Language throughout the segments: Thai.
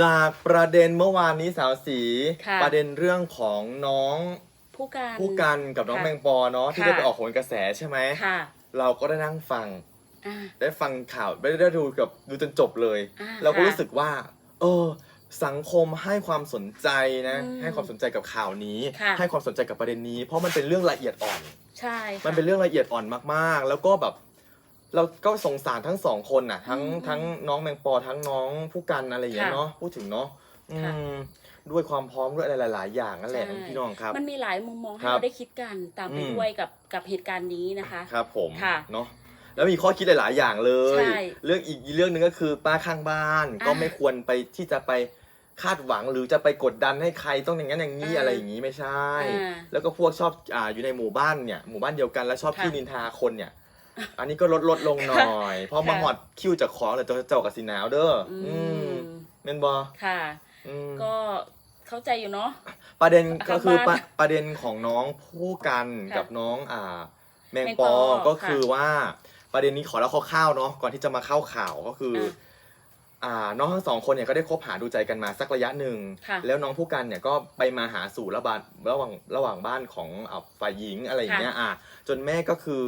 จากประเด็นเมื่อวานนี้สาวสีค่ะ ประเด็นเรื่องของน้องผู้การ ผู้กันกับน้องค่ะแมงปอเนาะที่ค่ะ ได้ไปออกโหนกระแสใช่ไหมค่ะเราก็ได้นั่งฟัง อ่า ได้ฟังข่าวได้ได้ดูกับดูจนจบเลย อ่าเราก็ค่ะรู้สึกว่า เออ สังคมให้ความสนใจนะ อืมให้ความสนใจกับข่าวนี้ ค่ะ ให้ความสนใจกับประเด็นนี้ เพราะมันเป็นเรื่องละเอียดอ่อน ใช่ค่ะ มันเป็นเรื่องละเอียดอ่อนมากๆ แล้วก็แบบ เราก็สงสารทั้งสองคนน่ะ ทั้งอืมทั้งน้องแมงปอทั้งน้องผู้กันอะไรอย่างเงี้ยค่ะเนาะพูดถึงเนาะอืค่ะ มด้วยความพร้อมด้วยอะไรหลาย ๆ อย่างนั่นแหละใช่พี่น้องครับ มันมีหลายมุมมองให้ครับเราได้คิดกันตามไปอืม ด้วยกับกับเหตุการณ์นี้นะคะ ครับผมค่ะเนาะแล้วมีข้อคิดหลาย ๆ อย่างเลย ใช่เรื่องอีกเรื่องหนึ่งก็คือป้าข้างบ้านอ่าก็ไม่ควรไปที่จะไปคาดหวังหรือจะไปกดดันให้ใครต้องอย่างนั้นอย่างนี้อ่าอะไรอย่างนี้ไม่ใช่ อ่าแล้วก็พวกชอบอ่าอยู่ในหมู่บ้านเนี่ยหมู่บ้านเดียวกันแล้วชอบค่ะขี้นินทาคนเนี่ย อันนี้ก็ลดลดลงหน่อย เพราะมาค่ะหอดคิ้วจากของแต่เจ้ากับสีหนาวเด้อออือืมมเมนบอค่ะอืมก็เข้าใจอยู่เนาะประเด็นก็ข้างคือบ้านประประเด็นของน้องผู้กันค่ะกับน้องอ่า แมงแมงปปออก็ค่ะคือว่าประเด็นนี้ขอเล่าคร่าวๆเนาะก่อนที่จะมาเข้าข่าวก็คืออมอ่าน้องทั้งสองคนเนี่ยก็ได้คบหาดูใจกันมาสักระยะหนึ่งค่ะแล้วน้องผู้กันเนี่ยก็ไปมาหาสู่ระบานระหว่างระหว่างบ้านของอ่าฝ่ายหญิงอะไรอย่างเงี้ยอะจนแม่ก็คือ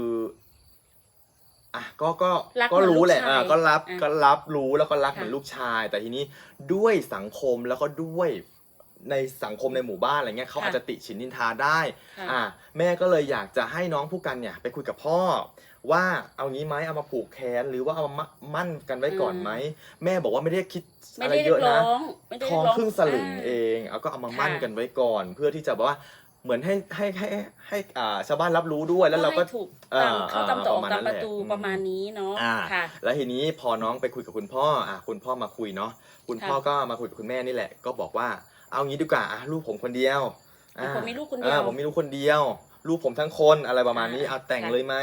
อะก็ก็รักก็รู้แหละเหมือนลูกชายอะก็รับอะก็รับรู้แล้วก็รักค่ะเหมือนลูกชาย แต่ทีนี้ด้วยสังคมแล้วก็ด้วยในสังคมในหมู่บ้านอะไรเงี้ยเขาค่ะอาจจะติฉินนินทาได้ค่ะอะแม่ก็เลยอยากจะให้น้องผู้กันเนี่ยไปคุยกับพ่อ ว่าเอางี้ไหมเอามาผูกแขนหรือว่าเอามามั่นกันไว้ก่อนไหมแม่บอกว่าไม่ได้คิดไม่อะไรได้เยเรียอะกร้นะ องไม่ได้ทเรีอยงกร้อง ครึ่งสลึงาเองเอาก็เอามามั่นค่ะกันไว้ก่อน เพื่อที่จะแบบว่า เหมือนให้ให้ให้ให้อ่าชาวบ้านรับรู้ด้วยแล้วเราก็ให้ถูกอ่าตามเข้าตามตรอกประมาณตามนั้นประตูแหละประมาณนี้เนาะอ่าค่ะ แล้วทีนี้พอน้องไปคุยกับคุณพ่ออะคุณพ่อมาคุยเนาะคุณพ่อค่ะก็มาคุยกับคุณแม่นี่แหละ ก็บอกว่าเอางี้ดีกว่าอะลูกผมคนเดียวอะผมมีลูกคนเดียวอะผมมีลูกคนเดียว ลูกผมทั้งคนอะไรประมาณนี้อ่าเอาแต่งค่ะเลยไหม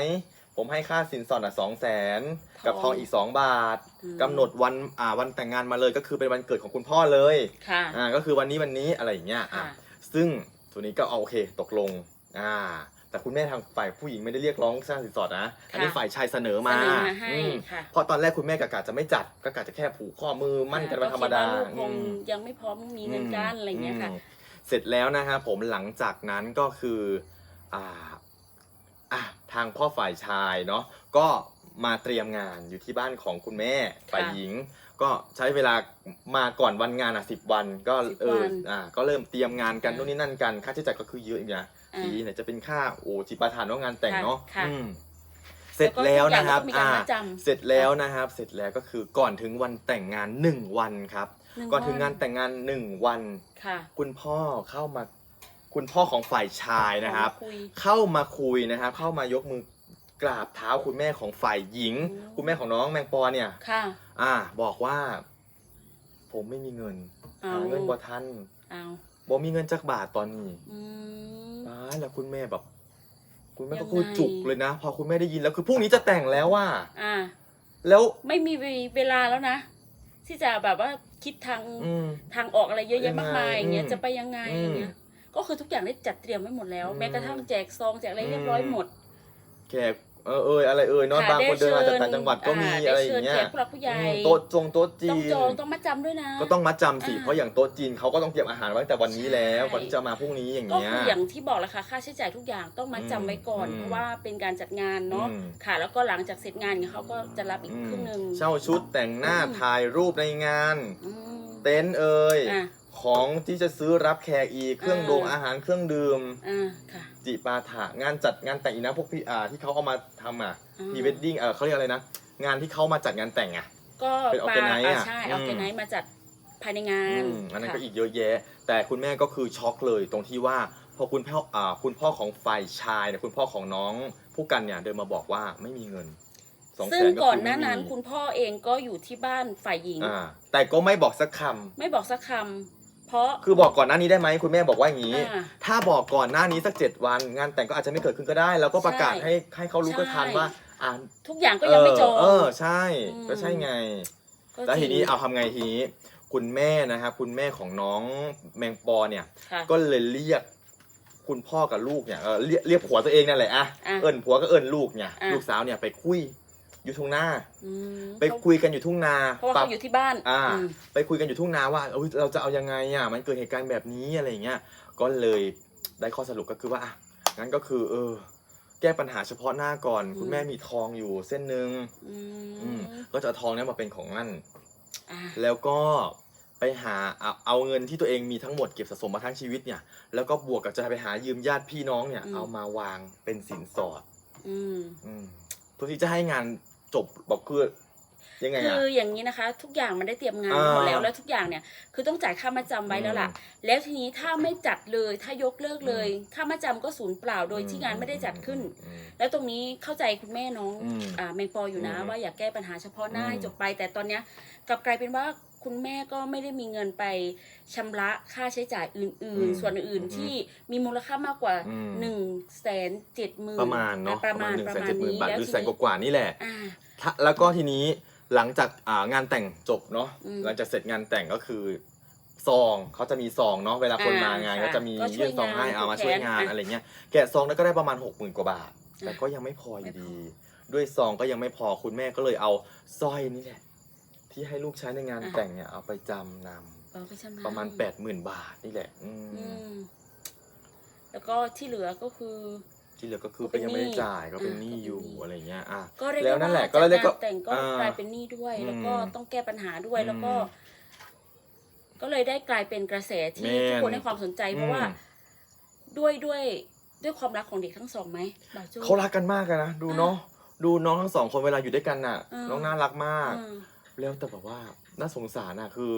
ผมให้ค่าสินสอดอะสองแสนกับทองทองอีกสองบาทอืมกำหนดวันอ่าวันแต่งงานมาเลยก็คือเป็นวันเกิดของคุณพ่อเลยค่ะอ่าก็คือวันนี้วันนี้อะไรอย่างเงี้ยอะค่ะซึ่ง ตัวนี้ก็เอาโอเคตกลงอ่าแต่คุณแม่ทางฝ่ายผู้หญิงไม่ได้เรียกร้องสร้างสินสอดนะ อันนี้ฝ่ายชายเสนอมาเสนอมาให้อืมค่ะ เพราะตอนแรกคุณแม่กะกะจะไม่จัดก็กะจะแค่ผูกข้อมือมั่นกันวันธรรมดาก็คิว่ลูกคงอืม ยังไม่พร้อมมีเงินกันอะไรเงี้ยค่ะมเสร็จแล้วนะฮะผมหลังจากนั้นก็คืออ่าอะทางพ่อฝ่ายชายเนาะก็มาเตรียมงานอยู่ที่บ้านของคุณแม่ฝ่ายหญิง ก็ใช้เวลามาก่อนวันงานอะสิบวัน ก็10เออวันอ่าก็เริ่มเตรียมงานกันอ่านู่นนี่นั่นกันค่าใช้จ่ายก็คือเยอะอีกนะอ่าทีไหนจะเป็นค่าโอ้จิปาถานว่างานแต่งเนาะค่ะ อืมเสร็จแล้วนะครับแล้วก็ทุกอย่า งก็มีการมัดจำ เสร็จแล้วนะครับ เสร็จแล้วก็คือก่อนถึงวันแต่งงานหนึ่งวันครับหนึ่ก่อนถึงงานแต่งงานหนึ่งวัน ค่ะคุณพ่อเข้ามา คุณพ่อของฝ่ายชายนะครับขอคุยเข้ามาคุยนะครับ เข้ามายกมือ กราบเท้าคุณแม่ของฝ่ายหญิงอืมคุณแม่ของน้องแมงปอเนี่ย ค่ะ อ่า บอกว่า ผมไม่มีเงินเอาหาเงินบ่ทันเอาบ่มีเงินจักบาทตอนนี้อืมอ่าแล้วคุณแม่แบบ คุณแม่ยัก็งไงคุยจุกเลยนะ พอคุณแม่ได้ยินแล้วคือพรุ่งนี้จะแต่งแล้วว่า อ่า แล้วไม่มีเวลาแล้วนะ ที่จะแบบว่าคิดทางอืม ทางออกอะไรเยอะแยะมากมายอย่างเงี้ยอืมจะไปยังไงอืมอย่างเงี้ยก็คือทุกอย่างได้จัดเตรียมไว้หมดแล้ว อืม แม้กระทั่งแจกซองแจกอะไรเรียบร้อยหมด แขก เออเอยอะไรเอยเนอะค่ะบางคนเดินมาจากได้ต่างจังหวัดก็มีาอะไรได้อเชิย่าญงเงี้ยแขกผู้หลักผู้ใหญ่อืมโต๊ะจงโต๊ะจีต้องนจองต้องมาจำด้วยนะ ก็ต้องมัดจำสิอ่าเพราะอย่างโต๊ะจีนเขาก็ต้องเตรียมอาหารไว้ตั้งแต่วันนี้แล้วใช่ก่อนที่จะมาพรุ่งนี้อย่างก็เงี้ยคืออย่างที่บอกแหละค่ะค่าใช้จ่ายทุกอย่างต้องมาจำไว้ก่อนอืมเพราะว่าเป็นการจัดงานเนาะอืมค่ะ แล้วก็หลังจากเสร็จงานเนี่ยเขาก็จะรับอีกอืมครึ่งหนึ่งเช่าชุดแต่งหน้าอืมถ่ายรูปในงานอืมเต็นท์เอ่ยอะ ของที่จะซื้อรับแขกอีกเครื่องอ่าดงอาหารเครื่องดื่มอ่าค่ะ จิปาถะงานจัดงานแต่งอีกนะพวกพี่อ่าที่เขาเอามาทำอะอ่าพรีเวดดิ้งเออเขาเรียกอะไรนะ งานที่เขามาจัดงานแต่งอะ ก็เป็นมา organize อะอะใช่อืมออแกไนซ์มาจัดภายในงานอืมอันนั้นก็ค่ะอีกเยอะแยะ แต่คุณแม่ก็คือช็อกเลยตรงที่ว่าพอคุณพ่ออ่าคุณพ่อของฝ่ายชายเนี่ยคุณพ่อของน้องผู้กันเนี่ยเดินมาบอกว่าไม่มีเงินสองแสซึ่งนก็ก่อนคือหน้าไม่นั้นมีคุณพ่อเองก็อยู่ที่บ้านฝ่ายหญิง อ่าแต่ก็ไม่บอกสักคำ ไม่บอกสักคำ เพราะ คือบอกก่อนหน้านี้ได้ไหมคุณแม่บอกว่าอย่างนี้ อ่าถ้าบอกก่อนหน้านี้สักเจ็ดวัน งานแต่งก็อาจจะไม่เกิดขึ้นก็ได้ แล้วก็ประกาศใช่ให้ให้เขารู้ใช่ก็ทันว่าอ่าทุกอย่างก็ยังไม่จบ เออเออใช่ อืม ก็ใช่ไง ก็แล้วทีนี้จริงเอาทำไงทีนี้คุณแม่นะครับคุณแม่ของน้องแมงปอเนี่ย ค่ะ ก็เลยเรียกคุณพ่อกับลูกเนี่ยเออเรียกเรียกผัวตัวเองนั่นแหละอะอะเอิญผัวก็เอิญลูกเนี่ยอะ ลูกสาวเนี่ยไปคุย อยู่ทุ่งนาอืมไปคุยกันอยู่ทุ่งนาเพราะว่าปรับเขาอยู่ที่บ้านอ่า อืมไปคุยกันอยู่ทุ่งนาว่าเอ้ยเราจะเอายังไงอะมันเกิดเหตุการณ์แบบนี้อะไรอย่างเงี้ยก็เลยได้ข้อสรุปก็คือว่าอะงั้นก็คือ เออ แก้ปัญหาเฉพาะหน้าก่อน คุณแม่มีทองอยู่เส้นหนึ่งอือืมมก็จะเอาทองเนี้ยมาเป็นของมั่น อ่าแล้วก็ไปหาเอาเอาเงินที่ตัวเองมีทั้งหมดเก็บสะสมมาทั้งชีวิตเนี่ย แล้วก็บวกกับจะไปหายืมญาติพี่น้องเนี่ย เอามาวางเป็นสินสอดอืม อืมเพื่อที่จะให้งาน จบบอกคือยังไงคือะออย่างนี้นะคะ ทุกอย่างมันได้เตรียมงานอ่าหมดแล้วแล้วทุกอย่างเนี่ยคือต้องจ่ายค่ามาจำไว้แล้วล่ะอืมแล้วทีนี้ถ้าไม่จัดเลยถ้ายกเลิกเลย ค่ามาจำก็สูญเปล่าโดยที่งานไม่ได้จัดขึ้น อืม แล้วตรงนี้เข้าใจคุณแม่น้องอืมอ่าแมงปออยู่นะ อืมว่าอยากแก้ปัญหาเฉพาะหน้าอืมให้จบไป แต่ตอนเนี้ยกลับกลายเป็นว่า คุณแม่ก็ไม่ได้มีเงินไปชำระค่าใช้จ่ายอื่นอืมๆส่วนอื่นอืมๆที่มีมูลค่ามากกว่าอืมหนึ่งแสนเจ็ดหมื่นประมาณเนาะประมาณหนึ่งประแสนมาณเจ็ดหมื่นนี้บาทแล้วหรือทีแสนนี้กว่าๆนี่แหละอ่าถ้าแล้วก็ทีนี้หลังจากอ่างานแต่งจบเนาะอืมหลังจากเสร็จงานแต่งก็คือซองเขาจะมีซองเนาะเวลาคนอ่ามมางานค่ะก็จะมีก็ช่วยยื่นซองให้งานเอามาผูกช่วยแขนงานอะอะไรเงี้ยแกะซองแล้วก็ได้ประมาณหกหมื่นกว่าบาท แต่อะก็ยังไม่พออยู่ไม่พอดี ด้วยซองก็ยังไม่พอคุณแม่ก็เลยเอาสร้อยนี่แหละ ที่ให้ลูกใช้ในงานแต่งเนี่ยเอาไปจำนำเออไปชำประมาณแปดหมื่นบาทนี่แหละ อืมอืมแล้วก็ที่เหลือก็คือ ที่เหลือก็คือก็ก็เป็นยังไม่ได้หนี้จ่ายก็เป็นอ่าหนี้ก็เป็นอยู่หนี้ อะไรเงี้ยอะ ก็เรียกแล้วได้นั่นแหว่าละก็จากเรียกกาก็รแต่งก็อ่ากลายเป็นหนี้ด้วยอืมแล้วก็ต้องแก้ปัญหาด้วยอืมแล้วก็ก็เลยได้กลายเป็นกระแสที่แม่นทุกคนให้ความสนใจเพราะว่า อืม ด้วยด้วยด้วยความรักของเด็กทั้งสองไหมบ่าวโจ้ เขารักกันมากอะนะดูเนาะดูน้องทั้งสองคนเวลาอยู่ด้วยกันน่ะ อืม น้องน่ารักมาก อืม แล้วแต่แบบว่าน่าสงสารอะคือ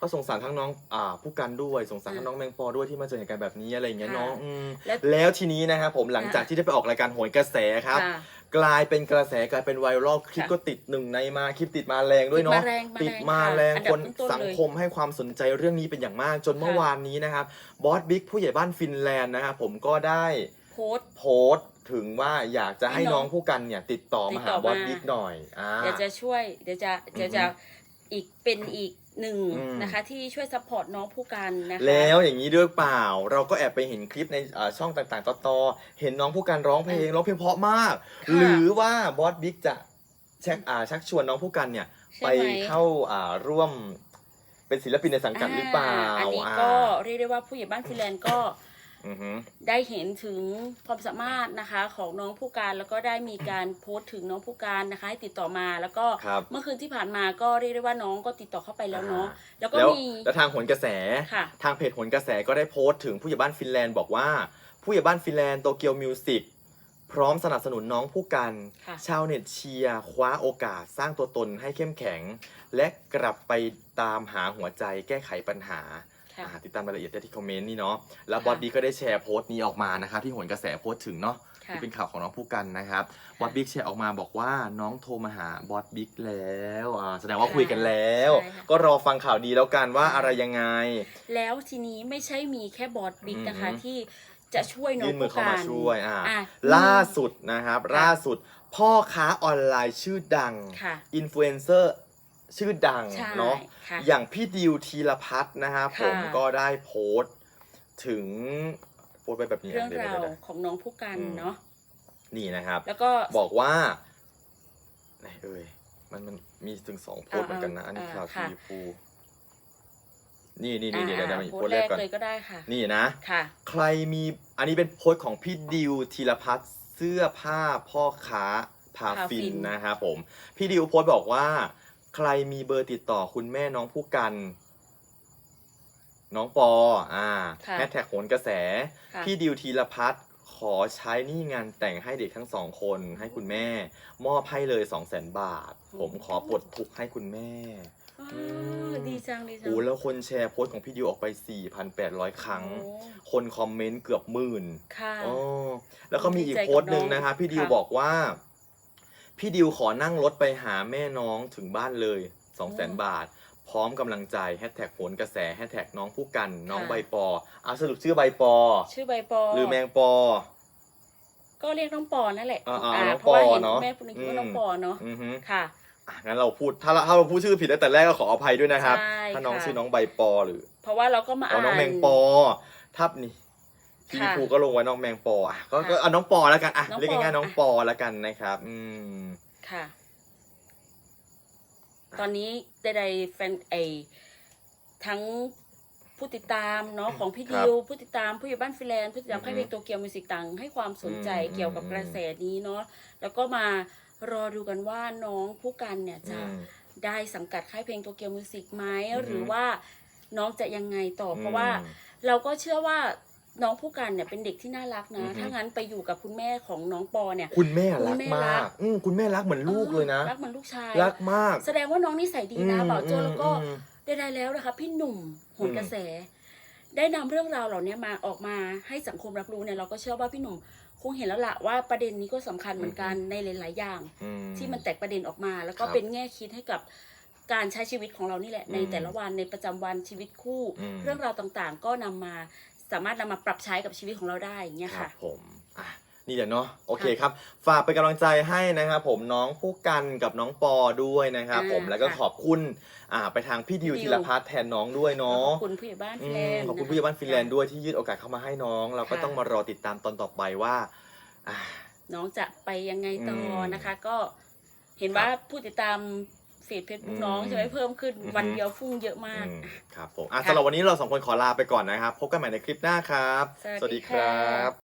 ก็สงสารทั้งน้องอ่าผู้กันด้วยสงสารทั้งน้องแมงปอด้วยที่มาเจอเหตุการณ์แบบนี้อะไรอย่างเงี้ยค่ะเนาะอืมแล้วแล้วทีนี้นะครับผมหลังจากค่ะที่ได้ไปออกรายการโหนกระแสครับ ค่ะ กลายเป็นกระแสกลายเป็นไวรัลคลิปค่ะก็ติดหนึ่งในมาคลิปติดมาแรงด้วยเนาะติดมาแรงมาแรงติดมาค่ะแรงอันดับคนต้นๆสังคมให้ความสนใจเรื่องนี้เป็นอย่างมาก จนเมื่อค่ะ วานนี้นะครับบอสบิ๊กผู้ใหญ่บ้านฟินแลนด์นะครับผมก็ได้ โพสต์ โพสต์ถึงว่าอยากจะให้ให้น้น้อองงผู้กันเนี่ยติดต่อติมาดหาต่อบอสมา บิ๊กหน่อยอ่า เดี๋ยวจะช่วย เดี๋ยวจะเดี๋ยวจะอีกเป็นอีกหนึ่งอืม นะคะ ที่ช่วยซัพพอร์ตน้องผู้กันนะคะแล้วอย่างนี้ด้วยเปล่า เราก็แอบไปเห็นคลิปในเอ่อช่องต่างๆต่อๆเห็นน้องผู้กันร้องเพลงร้องเพลงเพราะมาก ค่ะหรือว่าบอสบิ๊กจะชักอ่าชักชวนน้องผู้กันเนี่ย ใช่ไปไหม เข้าอ่าร่วมเป็นศิลปินในสังกัดหรือเปล่า อันนี้อ่าก็เรียกได้ว่าผู้ใหญ่บ้านฟินแลนด์ก็อือหือ ได้เห็นถึงความสามารถนะคะของน้องผู้การแล้วก็ได้มีการโพสต์ถึงน้องผู้การนะคะให้ติดต่อมาแล้วก็ครับ เมื่อคืนที่ผ่านมาก็เรียกได้ว่าน้องก็ติดต่อเข้าไปแล้วเนาะอ่าแล้วก็แล้วมี แล้วทางโหนกระแส ค่ะ ทางเพจโหนกระแสก็ได้โพสต์ถึงผู้ใหญ่บ้านฟินแลนด์บอกว่า ผู้ใหญ่บ้านฟินแลนด์โตเกียวมิวสิกพร้อมสนับสนุนน้องผู้กัน ค่ะ ชาวเน็ตเชียร์คว้าโอกาสสร้างตัวตนให้เข้มแข็ง และกลับไปตามหาหัวใจแก้ไขปัญหา ค่ะอ่าติดตามรายละเอียดได้ที่คอมเมนต์นี่เนาะแล้วค่ะบอสบีก็ได้แชร์โพสต์นี้ออกมานะครับที่โหนกระแสโพสต์ถึงเนาะค่ะที่เป็นข่าวของน้องผู้กันนะครับบอสบิ๊กแชร์ออกมาบอกว่าน้องโทรมาหาบอสบิ๊กแล้วอ่าแสดงว่าคุยกันแล้ว ใช่ค่ะ ก็รอฟังข่าวดีแล้วกันว่าอะไรยังไง แล้วทีนี้ไม่ใช่มีแค่บอสบิ๊กนะคะอือฮึที่จะช่วยน้องยื่นมือผู้เข้าการมาช่วยอ่าอะ ล่าสุดนะครับ ล่าสุดพ่อค้าออนไลน์ชื่อดังค่ะ อินฟลูเอนเซอร์ ชื่อดังใช่เนาะค่ะอย่างพี่ดิวธีรพัฒน์นะครับค่ะ ผมก็ได้โพสต์ถึงโพสต์ไปแบบนี้เรื่องเดี๋ยวราวเดี๋ยว ของน้องผู้การอืม เนาะนี่นะครับ แล้วก็ บอกว่าไหนเอ่ยมันมันมีถึงสองโพสต์เหมือนกันนะ อันนี้อ่าข่าวค่ะทีฟูนี่นี่นี่เดี๋ยวเดี๋ยวเดี๋ยวมีโพโพสสต์ต์แรแรกกก่อน เลยก็ได้ค่ะ นี่นะ ค่ะ ใครมีอันนี้เป็นโพสต์ของพี่ดิวธีรพัฒน์เสื้อผ้าพ่อค้าพาพาฟิฟินน นะครับผม พี่ดิวโพสต์บอกว่า ใครมีเบอร์ติดต่อคุณแม่น้องผู้กัน น้องปออ่าค่ะแฮชแท็กโหนกระแสค่ะพี่ดิวธีรพัฒน์ขอใช้หนี่งานแต่งให้เด็กทั้งสองคนให้คุณแม่ มอบให้เลยสองแสนบาท ผมขอปลดทุกข์ให้คุณแม่อ๋อมดีจังดีจังโอ้แล้วคนแชร์โพสต์ของพี่ดิวออกไป 4,800 ครั้งโอ้คนคอมเมนต์เกือบหมื่นค่ะอ๋อแล้วก็มีอีกดีใจกับโพสต์หนึ่งน้องนะครับพี่ดิวค่ะบอกว่า พี่ดิวขอนั่งรถไปหาแม่น้องถึงบ้านเลยสองแสนบาท พร้อมกำลังใจแฮชแท็กโหนกระแสแฮชแท็กน้องผู้กัน น้องใบปอเอาสรุปชื่อใบปอ ชื่อใบปอ หรือแมงปอ ก็เรียกน้องปอนั่นแหละอ่าๆาน้องเพราะว่าปอเห็นเนอะคุณแม่พูดถึงว่าน้องอืม ปอเนาะอือฮึค่ะ อะงั้นเราพูดถ้าเราถ้าเราพูดชื่อผิดตั้งแต่แรกก็ขออภัยด้วยนะครับ ใช่ถ้าน้องค่ะ ชื่อน้องใบปอหรือเพราะว่าเราก็มาอ๋ออ่านน้องแมงปอทับนี่ พี่ค่ะ ภูก็ลงไว้น้องแมงปออะก็ค่ะก็เอาน้องปอแล้วกันอะน้องปอเรียกง่ายๆน้องอะ ปอแล้วกันนะครับ อืม ค่ะ ตอนนี้ใดๆแฟนไอทั้งผู้ติดตามเนาะของพี่ครับดิวผู้ติดตามผู้อยู่บ้านฟิแลนด์ผู้ติดตามอือฮึค่ายเพลงโตเกียวมิวสิกตังให้ความสนใจอืมเกี่ยวกับกระแสนี้เนาะแล้วก็มารอดูกันว่าน้องผู้กันเนี่ยจะ อืม ได้สังกัดค่ายเพลงโตเกียวมิวสิกไหมอือฮึหรือว่าน้องจะยังไงต่ออเพราะว่าอืมเราก็เชื่อว่า น้องผู้กันเนี่ยเป็นเด็กที่น่ารักนะ อือฮึ ถ้างั้นไปอยู่กับคุณแม่ของน้องปอเนี่ย คุณแม่คุณรักแม่มารักกอืมคุณแม่รักเหมือนลูกเลยนะ รักเหมือนลูกชาย รักมากแสดงว่าน้องนิสัยดีนะอืมบ่าวโจอืมแล้วก็อืม ได้ๆแล้วนะคะพี่หนุ่มโหนอืมกระแส ได้นำเรื่องราวเหล่านี้มาออกมาให้สังคมรับรู้เนี่ยเราก็เชื่อว่าพี่หนุ่มคงเห็นแล้วล่ะว่าประเด็นนี้ก็สำคัญเหมือนกันในหลาย ๆ อย่าง อื ที่มันแตกประเด็นออกมา แล้วก็ครับเป็นแง่คิดให้กับการใช้ชีวิตของเรานี่แหละ อืมในแต่ละวันในประจำวันชีวิตคู่ อืม เรื่องราวต่างๆ ก็นำมา สามารถนำมาปรับใช้กับชีวิตของเราได้อย่างเงี้ยครัค่ะบผมอะนี่เดี๋ยวเนาะโอเคครับ ฝากเป็นกำลังใจให้นะครับผมน้องผู้กันกับน้องปอด้วยนะครับอ่าผมแล้วก็ค่ะขอบคุณอ่าไปทางพี่ดิวดิวธีรพัฒน์แทนน้องด้วยขเนาะอบคุณผู้ใหญ่บ้านอืฟินแลมนด์ขอบคุณะะผู้ใหญ่บ้านฟินแลนด์ด้วยที่ยื่นโอกาสเข้ามาให้น้อง เราก็ค่ะต้องมารอติดตามตอนต่อไปว่าอ่าน้องจะไปยังไงต่ออมนะคะ ก็เห็นว่าผู้ติดตามเฟซเฟซบุ๊กน้องอืมใช่ไหมเพิ่มขึ้นอือฮึวันเดียวฟุ้งเยอะมาก อืมครับผมอะค่ะสำหรับวันนี้เราสองคนขอลาไปก่อนนะครับ พบกันใหม่ในคลิปหน้าครับ สวัสดีค่ะครับ